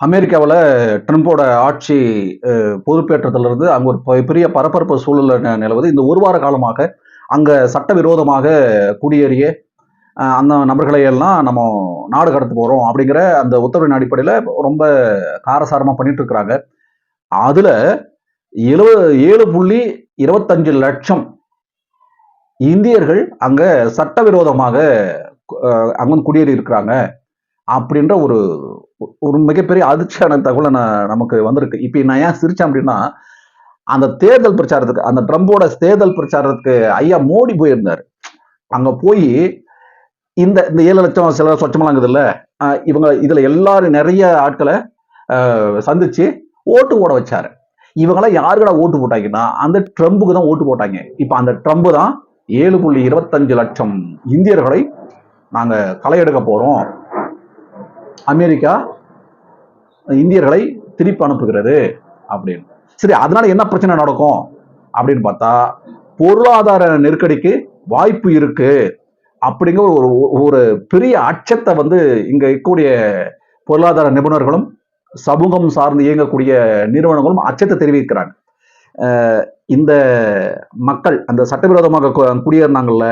அமெரிக்காவில் ட்ரம்போட ஆட்சி பொறுப்பேற்றத்திலிருந்து அங்கே ஒரு பெ- பெரிய பரபரப்பு சூழல் நிலவுது. இந்த ஒரு வார காலமாக அங்கே சட்டவிரோதமாக குடியேறிய அந்த நபர்களை எல்லாம் நம்ம நாடு கடத்து போகிறோம் அப்படிங்கிற அந்த உத்தரவின் அடிப்படையில் ரொம்ப காரசாரமாக பண்ணிட்டு இருக்கிறாங்க. அதில் எழுவ ஏழு புள்ளி இருபத்தஞ்சு லட்சம் இந்தியர்கள் அங்கே சட்டவிரோதமாக அங்கே வந்து குடியேறி இருக்கிறாங்க அப்படின்ற ஒரு ஒரு மிகப்பெரிய அதிர்ச்சியான தகவலை நான் நமக்கு வந்திருக்கு. இப்போ நான் ஏன் சிரிச்சேன் அப்படின்னா அந்த தேர்தல் பிரச்சாரத்துக்கு அந்த ட்ரம்போட தேர்தல் பிரச்சாரத்துக்கு ஐயா மோடி போயிருந்தார். அங்கே போய் இந்த இந்த ஏழு லட்சம் சில சொச்சமெல்லாம் இருக்குதுல்ல இவங்க இதில் எல்லாரும் நிறைய ஆட்களை சந்திச்சு ஓட்டு போட வச்சாரு. இவங்களாம் யாருக்கடா ஓட்டு போட்டாங்கன்னா அந்த ட்ரம்புக்கு தான் ஓட்டு போட்டாங்க. இப்போ அந்த ட்ரம்பு தான் ஏழு புள்ளி இருபத்தஞ்சு லட்சம் இந்தியர்களை நாங்கள் களை எடுக்க அமெரிக்கா இந்தியர்களை திருப்பி அனுப்புகிறது அப்படின்னு. சரி அதனால என்ன பிரச்சனை நடக்கும் அப்படின்னு பார்த்தா பொருளாதார நெருக்கடிக்கு வாய்ப்பு இருக்கு அப்படிங்கிற ஒரு ஒரு பெரிய அச்சத்தை வந்து இங்க இருக்கக்கூடிய பொருளாதார நிபுணர்களும் சமூகம் சார்ந்து இயங்கக்கூடிய நிறுவனங்களும் அச்சத்தை தெரிவிக்கிறாங்க. இந்த மக்கள் அந்த சட்டவிரோதமாக குடியேறினாங்கல்ல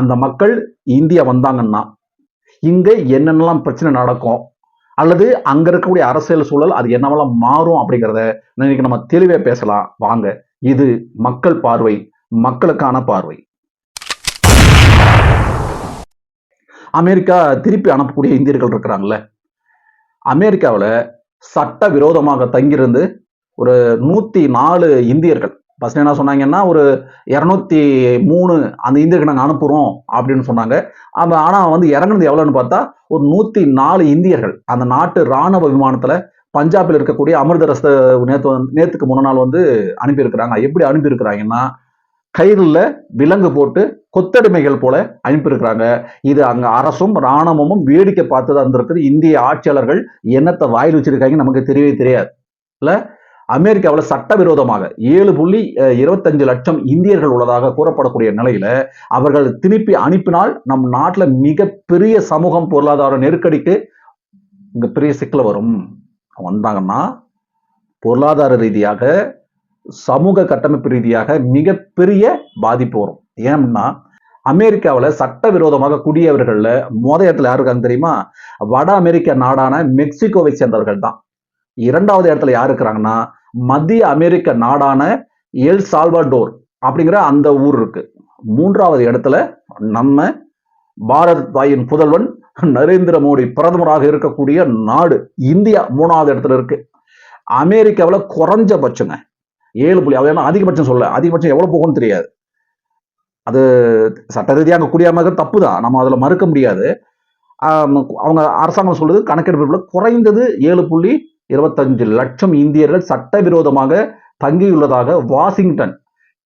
அந்த மக்கள் இந்தியா வந்தாங்கன்னா இங்கே என்னென்னலாம் பிரச்சனை நடக்கும் அல்லது அங்க இருக்கக்கூடிய அரசியல் சூழல் அது என்னவெல்லாம் மாறும் அப்படிங்கிறத இன்னைக்கு நம்ம தெளிவே பேசலாம். வாங்க இது மக்கள் பார்வை மக்களுக்கான பார்வை. அமெரிக்கா திருப்பி அனுப்பக்கூடிய இந்தியர்கள் இருக்கிறாங்கல்ல அமெரிக்காவில் சட்ட விரோதமாக தங்கியிருந்து ஒரு நூத்தி நாலு இந்தியர்கள் ஃபர்ஸ்ட் என்ன சொன்னாங்கன்னா ஒரு இரநூத்தி மூணு அந்த இந்தியர்கள் நாங்கள் அனுப்புகிறோம் அப்படின்னு சொன்னாங்க. அப்போ ஆனால் வந்து இறங்குனது எவ்வளோன்னு பார்த்தா ஒரு நூற்றி நாலு இந்தியர்கள் அந்த நாட்டு ராணுவ விமானத்தில் பஞ்சாபில் இருக்கக்கூடிய அமிர்தரச நேற்று நேற்றுக்கு முன்ன நாள் வந்து அனுப்பியிருக்கிறாங்க. எப்படி அனுப்பியிருக்கிறாங்கன்னா கயிறில் விலங்கு போட்டு கொத்தடிமைகள் போல அனுப்பியிருக்கிறாங்க. இது அங்கே அரசும் இராணுவமும் வேடிக்கை பார்த்து தான் இருக்குது இந்திய ஆட்சியாளர்கள் என்னத்தை வாயில் வச்சிருக்காங்க நமக்கு தெரியவே தெரியாது. இல்லை? அமெரிக்காவில் சட்டவிரோதமாக ஏழு புள்ளி இருபத்தஞ்சு லட்சம் இந்தியர்கள் உள்ளதாக கூறப்படக்கூடிய நிலையில அவர்கள் திருப்பி அனுப்பினால் நம் நாட்டில் மிகப்பெரிய சமூகம் பொருளாதார நெருக்கடிக்கு இங்க பெரிய சிக்கல் வரும். வந்தாங்கன்னா பொருளாதார ரீதியாக சமூக கட்டமைப்பு ரீதியாக மிகப்பெரிய பாதிப்பு வரும். ஏன்னா அமெரிக்காவில் சட்டவிரோதமாக கூடியவர்களில் மொத இடத்துல யார் இருக்காங்க தெரியுமா? வட அமெரிக்க நாடான மெக்சிகோவை சேர்ந்தவர்கள் தான். இரண்டாவது இடத்துல யார் இருக்கிறாங்கன்னா மத்திய அமெரிக்க நாடான எல் சால்வடோர் அப்படிங்கிற அந்த ஊர் இருக்கு. மூன்றாவது இடத்துல நம்ம பாரத் தாயின் புதல்வன் நரேந்திர மோடி பிரதமராக இருக்கக்கூடிய நாடு இந்தியா மூணாவது இடத்துல இருக்கு. அமெரிக்காவில் குறைஞ்சபட்சங்க. ஏழு புள்ளி அது என்ன அதிகபட்சம் சொல்ல அதிகபட்சம் எவ்வளவு போகும்னு தெரியாது. அது சட்ட ரீதியாக குடியாம தப்பு தான். நம்ம அதில் மறுக்க முடியாது. அவங்க அரசாங்கம் சொல்லுது கணக்கெடுப்புல குறைந்தது ஏழு புள்ளி இருபத்தஞ்சு லட்சம் இந்தியர்கள் சட்டவிரோதமாக தங்கியுள்ளதாக வாஷிங்டன்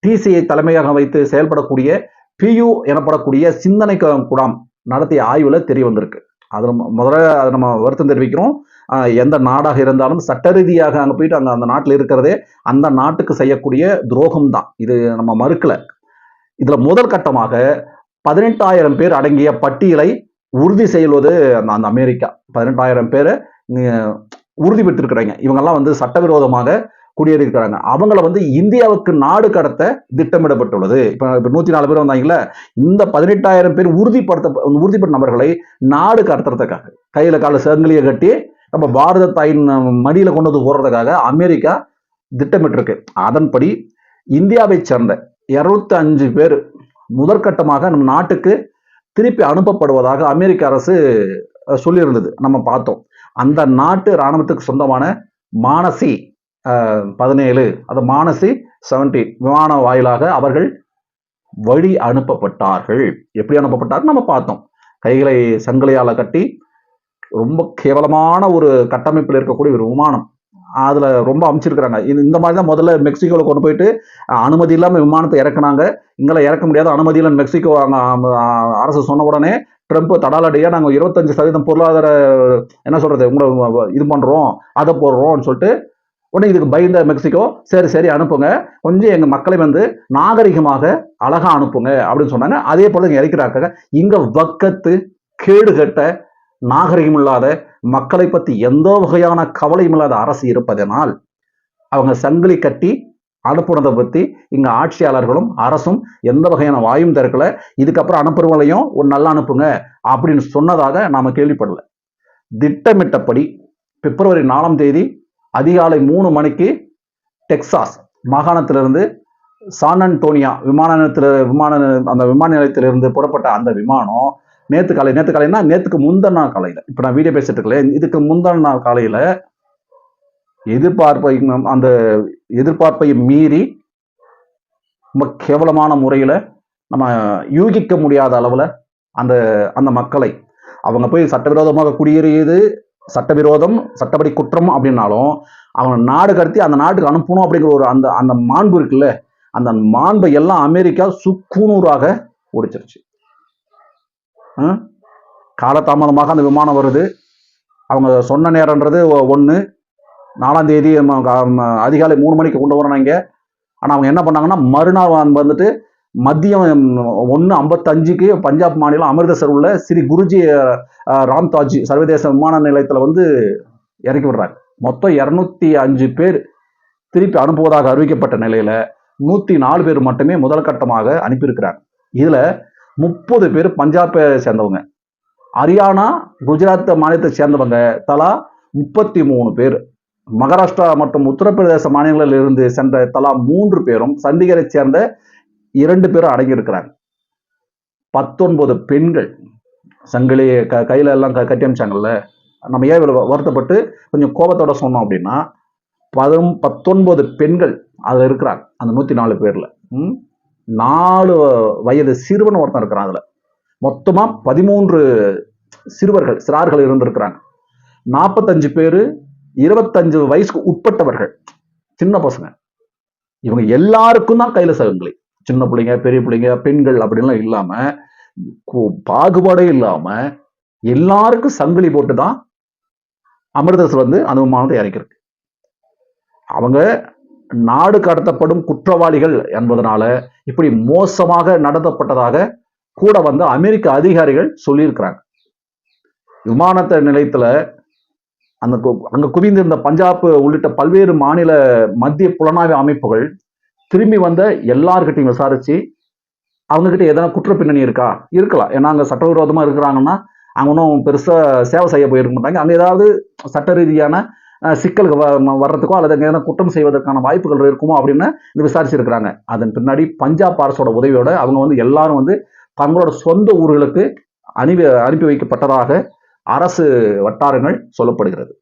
டிசிஐ தலைமையாக வைத்து செயல்படக்கூடிய பியூ எனப்படக்கூடிய சிந்தனை குடாம் நடத்திய ஆய்வில் தெரிய வந்திருக்கு. அது நம்ம முதல்ல அதை நம்ம வருத்தம் தெரிவிக்கிறோம். எந்த நாடாக இருந்தாலும் சட்ட ரீதியாக அங்கே போயிட்டு அங்கே அந்த நாட்டில் இருக்கிறதே அந்த நாட்டுக்கு செய்யக்கூடிய துரோகம் தான் இது நம்ம மறுக்கலை. இதில் முதல் கட்டமாக பதினெட்டாயிரம் பேர் அடங்கிய பட்டியலை உறுதி செய்வது அந்த அந்த அமெரிக்கா. பதினெட்டாயிரம் பேரை உறுதி பெற்றிருக்கிறாங்க இவங்கெல்லாம் வந்து சட்டவிரோதமாக குடியேறி இருக்கிறாங்க அவங்கள வந்து இந்தியாவுக்கு நாடு கடத்த திட்டமிடப்பட்டுள்ளது. இப்போ இப்போ நூற்றி நாலு பேர் வந்தாங்கல்ல இந்த பதினெட்டாயிரம் பேர் உறுதிப்படுத்த உறுதிப்பட்ட நபர்களை நாடு கடத்துறதுக்காக கையில் கால சங்கிலியை கட்டி நம்ம பாரத தாயின் மடியில் கொண்டு வந்து போடுறதுக்காக அமெரிக்கா திட்டமிட்டிருக்கு. அதன்படி இந்தியாவை சேர்ந்த இரநூத்தி அஞ்சு பேர் முதற்கட்டமாக நம் நாட்டுக்கு திருப்பி அனுப்பப்படுவதாக அமெரிக்க அரசு சொல்லியிருந்தது. நம்ம பார்த்தோம். அந்த நாட்டு இராணுவத்துக்கு சொந்தமான மானசி பதினேழு. அது மானசி செவன்டி விமான வாயிலாக அவர்கள் வழி அனுப்பப்பட்டார்கள். எப்படி அனுப்பப்பட்டார்கள் நம்ம பார்த்தோம். கைகளை சங்கிலியால் கட்டி ரொம்ப கேவலமான ஒரு கட்டமைப்பில் இருக்கக்கூடிய ஒரு விமானம். அதில் ரொம்ப அமைச்சிருக்கிறாங்க. இது இந்த மாதிரி தான் முதல்ல மெக்சிகோவில் கொண்டு போயிட்டு அனுமதி இல்லாமல் விமானத்தை இறக்குனாங்க. இங்கெல்லாம் இறக்க முடியாத அனுமதி இல்லைன்னு மெக்சிகோ அங்கே அரசு சொன்ன உடனே ட்ரம்ப் தடாலடியாக நாங்கள் இருபத்தஞ்சு சதவீதம் பொருளாதார என்ன சொல்கிறது உங்களை இது பண்ணுறோம் அதை போடுறோம்னு சொல்லிட்டு உடனே இதுக்கு பயந்த மெக்சிகோ சரி சரி அனுப்புங்க. கொஞ்சம் எங்கள் மக்களை வந்து நாகரிகமாக அழகாக அனுப்புங்க அப்படின்னு சொன்னாங்க. அதே போல் இங்கே இறக்கிறாங்க. இங்கே வக்கத்து கேடு கட்ட நாகரிகம் இல்லாத மக்களை பற்றி எந்த வகையான கவலையும் இல்லாத அரசு இருப்பதனால் அவங்க சங்கிலி கட்டி அனுப்புனதை பற்றி இங்கே ஆட்சியாளர்களும் அரசும் எந்த வகையான வாயும் திறக்கலை. இதுக்கப்புறம் அனுப்புறவங்களையும் ஒரு நல்லா அனுப்புங்க அப்படின்னு சொன்னதாக நாம் கேள்விப்படல. திட்டமிட்டபடி பிப்ரவரி நாலாம் தேதி அதிகாலை மூணு மணிக்கு டெக்சாஸ் மாகாணத்திலிருந்து சான் அன்டோனியா விமான நிலையத்தில் விமான அந்த விமான நிலையத்திலிருந்து புறப்பட்ட அந்த விமானம் நேற்று காலை நேற்று காலைன்னா நேற்றுக்கு முந்தின நாள் காலையில். இப்போ நான் வீடியோ பேசிட்டு இருக்கல இதுக்கு முந்தின நாள் காலையில் எதிர்பார்ப்பை அந்த எதிர்பார்ப்பை மீறி ரொம்ப கேவலமான முறையில் நம்ம யூகிக்க முடியாத அளவில் அந்த அந்த மக்களை அவங்க போய் சட்டவிரோதமாக குடியேறியது சட்டவிரோதம் சட்டப்படி குற்றம் அப்படின்னாலும் அவங்க நாடு கடத்தி அந்த நாட்டுக்கு அனுப்பணும் அப்படிங்கிற ஒரு அந்த அந்த மாண்பு இருக்குல்ல அந்த மாண்பை எல்லாம் அமெரிக்கா சுக்குநூறாக ஒடிச்சிருச்சு. ம்? காலதாமதமாக அந்த விமானம் வருது. அவங்க சொன்ன நேரம்ன்றது ஒன்று நாலாம் தேதி அதிகாலை மூணு மணிக்கு கொண்டு வராங்க ஆனால் அவங்க என்ன பண்ணாங்கன்னா மறுநாள் வந்துட்டு மதியம் ஒன்று ஐம்பத்தஞ்சுக்கு பஞ்சாப் மாநிலம் அமிர்தசர் உள்ள ஸ்ரீ குருஜி ராம்தாஜி சர்வதேச விமான நிலையத்தில் வந்து இறக்கி விடுறாங்க. மொத்தம் இரநூத்தி அஞ்சு பேர் திருப்பி அனுப்புவதாக அறிவிக்கப்பட்ட நிலையில் நூற்றி நாலு பேர் மட்டுமே முதல் கட்டமாக அனுப்பியிருக்கிறாங்க. இதில் முப்பது பேர் பஞ்சாபை சேர்ந்தவங்க. ஹரியானா குஜராத் மாநிலத்தை சேர்ந்தவங்க தலா முப்பத்தி மூணு பேர். மகாராஷ்டிரா மற்றும் உத்தரப்பிரதேச மாநிலங்களில் இருந்து சென்ற தலா மூன்று பேரும் சண்டிகரை சேர்ந்த இரண்டு பேரும் அடங்கியிருக்கிறாங்க. பத்தொன்பது பெண்கள் சங்கிலி க கையில எல்லாம் க கட்டி அமிச்சாங்கல்ல நம்ம ஏன் இவ்வளோ வருத்தப்பட்டு கொஞ்சம் கோபத்தோட சொன்னோம் அப்படின்னா பதும் பத்தொன்பது பெண்கள் அதில் இருக்கிறாங்க அந்த நூற்றி நாலு பேரில். நாலு வயது சிறுவன் ஒருத்தன் இருக்கிறான் அதில். மொத்தமாக பதிமூன்று சிறுவர்கள் சிறார்கள் இருந்திருக்கிறாங்க. நாற்பத்தஞ்சு பேர் இருபத்தஞ்சு வயசுக்கு உட்பட்டவர்கள் சின்ன பசங்க. இவங்க எல்லாருக்கும் தான் கையில சகங்களை சின்ன பிள்ளைங்க பெரிய பிள்ளைங்க பெண்கள் அப்படின்லாம் இல்லாம பாகுபாடே இல்லாம எல்லாருக்கும் சங்கிலி போட்டு தான் அமிர்தசர் வந்து அந்த விமானத்தை இறக்கிருக்கு அவங்க நாடு கடத்தப்படும் குற்றவாளிகள் என்பதனால இப்படி மோசமாக நடத்தப்பட்டதாக கூட வந்து அமெரிக்க அதிகாரிகள் சொல்லியிருக்கிறாங்க. விமானத்த நிலையத்துல அந்த கு- அங்க குவிந்திருந்த பஞ்சாப் உள்ளிட்ட பல்வேறு மாநில மத்திய புலனாய்வு அமைப்புகள் திரும்பி வந்த எல்லார்கிட்டையும் விசாரிச்சு அவங்க கிட்ட எதனா குற்ற பின்னணி இருக்கா? இருக்கலாம். ஏன்னா அங்க சட்டவிரோதமா இருக்கிறாங்கன்னா அவங்க ஒன்றும் பெருசா சேவை செய்ய போயிருக்க மாட்டாங்க. அங்க ஏதாவது சட்ட ரீதியான சிக்கலுக்கு வ- வர்றதுக்கோ அல்லது அங்கே எதனா குற்றம் செய்வதற்கான வாய்ப்புகள் இருக்குமோ அப்படின்னு இது விசாரிச்சிருக்கிறாங்க. அதன் பின்னாடி பஞ்சாப் அரசோட உதவியோட அவங்க வந்து எல்லாரும் வந்து தங்களோட சொந்த ஊர்களுக்கு அனுப்பி அனுப்பி வைக்கப்பட்டதாக அரசு வட்டாரங்கள் சொல்லப்படுகிறது.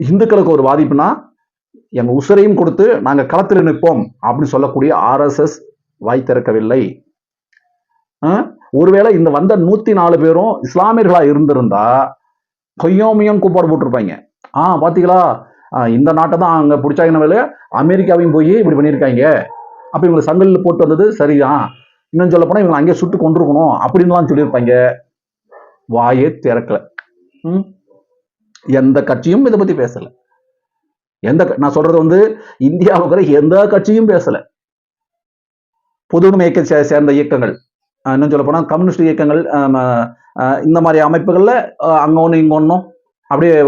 இந்துக்களுக்கு ஒரு பாதிப்புனா எங்க உசுரையும் கொடுத்து நாங்க களத்தில் நிற்போம் அப்படின்னு சொல்லக்கூடிய ஆர்எஸ்எஸ் வாய் திறக்கவில்லை. ஒருவேளை இந்த வந்த நூத்தி நாலு பேரும் இஸ்லாமியர்களா இருந்திருந்தா கொய்யோமியும் கூப்பாடு போட்டிருப்பாங்க. ஆ பாத்தீங்களா? இந்த நாட்டை தான் அங்க பிடிச்சாங்கன்னு அமெரிக்காவையும் போய் இப்படி பண்ணியிருக்காங்க. அப்ப இவங்களை சங்கலில் போட்டு வந்தது சரிதான். இன்னும் சொல்ல போனா இவங்களை அங்கேயே சுட்டு கொண்டிருக்கணும் அப்படின்லாம் சொல்லியிருப்பாங்க. வாயே திறக்கல. எந்த கட்சியும் இதை பத்தி பேசல. எந்த நான் சொல்றது வந்து இந்தியாவுக்கு எந்த கட்சியும் பேசல. பொதுவுடைமை சே- சேர்ந்த இயக்கங்கள். அஹ் இன்னும் சொல்ல போனா கம்யூனிஸ்ட் இயக்கங்கள் அஹ் இந்த மாதிரி அமைப்புகள்ல அஹ் அங்க ஒண்ணு இங்க ஒன்றும் அப்படியே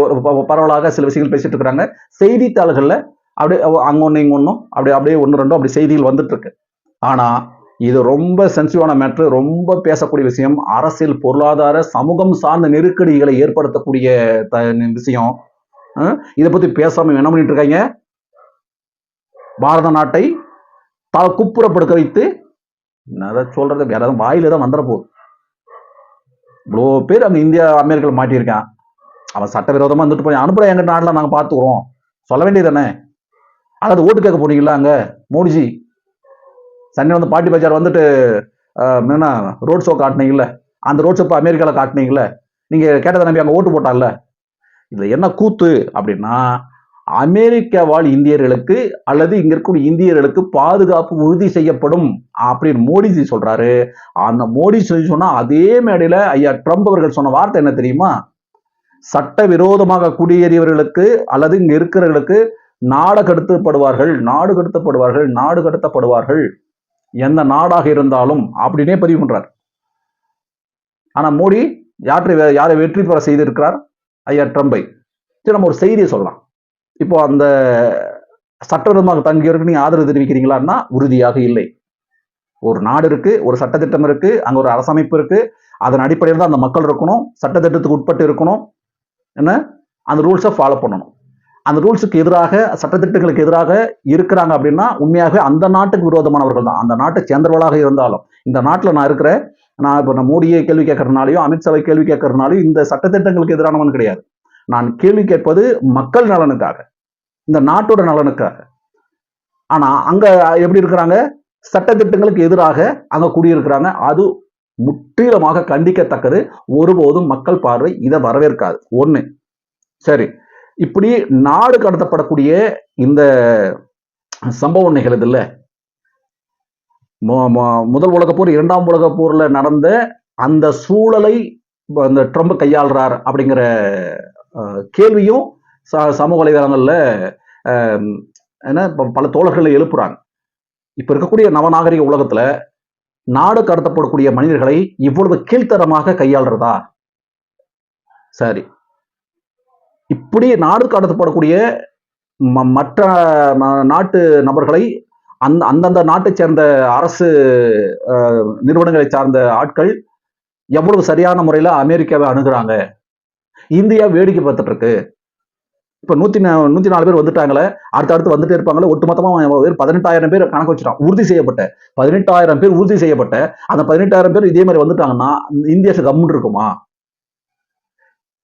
பரவலாக சில விஷயங்கள் பேசிட்டு இருக்கிறாங்க செய்தித்தாள்கள்ல அப்படியே அங்க ஒன்று இங்க ஒன்றும் அப்படியே அப்படியே ஒன்று ரெண்டும் அப்படி செய்திகள் வந்துட்டு இருக்கு. ஆனா இது ரொம்ப சென்சிட்டிவான மேட்ரு ரொம்ப பேசக்கூடிய விஷயம். அரசியல் பொருளாதார சமூகம் சார்ந்த நெருக்கடிகளை ஏற்படுத்தக்கூடிய த- விஷயம். இதை பற்றி பேசாமல் என்ன பண்ணிட்டு இருக்காங்க? பாரத நாட்டை த குப்புறப்படுத்த வைத்து அதை சொல்றது? வேற எதுவும் வாயில தான் வந்துட போகுது. இவ்வளோ பேர் அங்கே இந்தியா அமெரிக்காவில் மாட்டியிருக்கான். அவன் சட்டவிரோதமாக வந்துட்டு போய் அனுப்புற எங்கள் நாட்டில் நாங்கள் பார்த்துக்குறோம் சொல்ல வேண்டியது தானே? அதாவது ஓட்டு கேட்க போனீங்களா அங்கே மோடிஜி? சண்டே வந்து பாட்டி பஜார் வந்துட்டு என்ன ரோட் ஷோ காட்டினீங்கல்ல? அந்த ரோட் ஷோ இப்போ அமெரிக்காவில் காட்டினீங்கல்ல? நீங்கள் கேட்டதை நம்பி அங்கே ஓட்டு போட்டாங்கல்ல இது என்ன கூத்து அப்படின்னா அமெரிக்க வாழ் இந்தியர்களுக்கு அல்லது இங்க இருக்கக்கூடிய இந்தியர்களுக்கு பாதுகாப்பு உறுதி செய்யப்படும் அப்படின்னு மோடிஜி சொல்றாரு. அந்த மோடி சொன்னால் சொன்னா அதே மேடையில ஐயா ட்ரம்ப் அவர்கள் சொன்ன வார்த்தை என்ன தெரியுமா? சட்ட விரோதமாக குடியேறியவர்களுக்கு அல்லது இங்க இருக்கிறவர்களுக்கு நாடு கடத்தப்படுவார்கள் நாடு கடத்தப்படுவார்கள் நாடு கடத்தப்படுவார்கள். எந்த நாடாக இருந்தாலும் அப்படின்னே பதிவு பண்றார். ஆனா மோடி யாற்றை யாரை வெற்றி பெற செய்திருக்கிறார்? ஐயா ட்ரம்பை. சரி நம்ம ஒரு செய்தியை சொல்லலாம். இப்போ அந்த சட்டவிரோதமாக தங்கியவருக்கு நீங்க ஆதரவு தெரிவிக்கிறீங்களான்னா உறுதியாக இல்லை. ஒரு நாடு இருக்கு ஒரு சட்டத்திட்டம் இருக்கு அங்க ஒரு அரசமைப்பு இருக்கு அதன் அடிப்படையில் தான் அந்த மக்கள் இருக்கணும் சட்டத்திட்டத்துக்கு உட்பட்டு இருக்கணும் என்ன? அந்த ரூல்ஸை ஃபாலோ பண்ணணும். அந்த ரூல்ஸுக்கு எதிராக சட்டத்திட்டங்களுக்கு எதிராக இருக்கிறாங்க அப்படின்னா உண்மையாக அந்த நாட்டுக்கு விரோதமானவர்கள் தான். அந்த நாட்டை சேர்ந்தவர்களாக இருந்தாலும். இந்த நாட்டில் நான் இருக்கிறேன். நான் இப்போ நான் மோடியை கேள்வி கேட்கறதுனாலையும் அமித்ஷாவை கேள்வி கேட்கறதுனாலையும் இந்த சட்டத்திட்டங்களுக்கு எதிரானவன் கிடையாது. நான் கேள்வி கேட்பது மக்கள் நலனுக்காக. இந்த நாட்டோட நலனுக்காக. ஆனால் அங்கே எப்படி இருக்கிறாங்க? சட்டத்திட்டங்களுக்கு எதிராக அங்கே குடியிருக்கிறாங்க. அது முற்றிலுமாக கண்டிக்கத்தக்கது. ஒருபோதும் மக்கள் பார்வை இதை வரவேற்காது. ஒன்று சரி. இப்படி நாடு கடத்தப்படக்கூடிய இந்த சம்பவம் நிகழுது இல்லை முதல் உலக போர் இரண்டாம் உலக போர்ல நடந்த அந்த சூழலை அந்த ட்ரம்ப் கையாளுறார் அப்படிங்கிற கேள்வியும் ச- சமூக வலைதளங்களில் அஹ், என்ன ப- பல தோழர்களை எழுப்புறாங்க. இப்போ இருக்கக்கூடிய நவநாகரிக உலகத்துல நாடு கடத்தப்படக்கூடிய மனிதர்களை இவ்வளவு கீழ்த்தரமாக கையாளுறதா? சரி. இப்படி நாடு கடத்தப்படக்கூடிய ம- மற்ற நாட்டு நபர்களை அந்த அந்தந்த நாட்டை சேர்ந்த அரசு நிறுவனங்களை சார்ந்த ஆட்கள் எவ்வளவு சரியான முறையில் அமெரிக்காவை அணுகுறாங்க. இந்தியா வேடிக்கை பார்த்துட்டு இருக்கு இப்ப நூத்தி நூத்தி நாலு பேர் வந்துட்டாங்களே அடுத்து அடுத்து வந்துட்டே இருப்பாங்களே ஒட்டுமொத்தமா பேர் பதினெட்டாயிரம் பேர் கணக்கு வச்சுட்டான் உறுதி செய்யப்பட்ட. பதினெட்டாயிரம் பேர் உறுதி செய்யப்பட்ட. அந்த பதினெட்டாயிரம் பேர் இதே மாதிரி வந்துட்டாங்கன்னா இந்தியா கம்முன்னு இருக்குமா?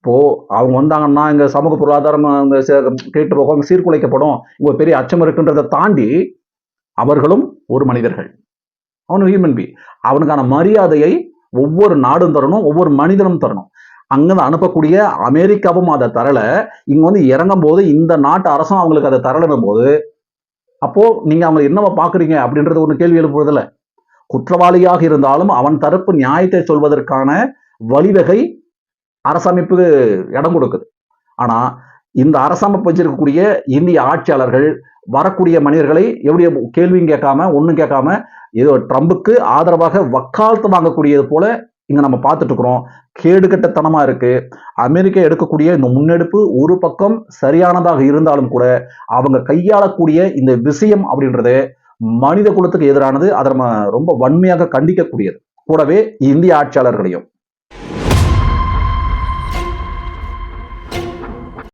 இப்போது அவங்க வந்தாங்கன்னா இங்கே சமூக பொருளாதாரம் அங்கே சே- கேட்டு போகும் சீர்குலைக்கப்படும். இங்கே பெரிய அச்சம் இருக்குன்றதை தாண்டி அவர்களும் ஒரு மனிதர்கள். அவனு ஹியூமன் பி அவனுக்கான மரியாதையை ஒவ்வொரு நாடும் தரணும் ஒவ்வொரு மனிதனும் தரணும். அங்கேருந்து அனுப்பக்கூடிய அமெரிக்காவும் அதை தரல. இங்கே வந்து இறங்கும் போது இந்த நாட்டு அரசும் அவங்களுக்கு அதை தரலனும் போது அப்போது நீங்கள் அவங்க என்னவா பார்க்குறீங்க அப்படின்றது ஒரு கேள்வி எழுப்புறதில்ல. குற்றவாளியாக இருந்தாலும் அவன் தரப்பு நியாயத்தை சொல்வதற்கான வழிவகை அரசமைப்பு இடம் கொடுக்குது. ஆனால் இந்த அரசமைப்பு வச்சிருக்கக்கூடிய இந்திய ஆட்சியாளர்கள் வரக்கூடிய மனிதர்களை எப்படி கேள்வியும் கேட்காம ஒன்றும் கேட்காம ஏதோ ட்ரம்புக்கு ஆதரவாக வக்காலத்து வாங்கக்கூடியது போல இங்கே நம்ம பார்த்துட்டு இருக்கிறோம் கேடுகட்டத்தனமா இருக்குது அமெரிக்கா எடுக்கக்கூடிய இந்த முன்னெடுப்பு ஒரு பக்கம் சரியானதாக இருந்தாலும் கூட அவங்க கையாளக்கூடிய இந்த விஷயம் அப்படின்றது மனித குலத்துக்கு எதிரானது அதை நம்ம ரொம்ப வன்மையாக கண்டிக்கக்கூடியது. கூடவே இந்திய ஆட்சியாளர்களையும்.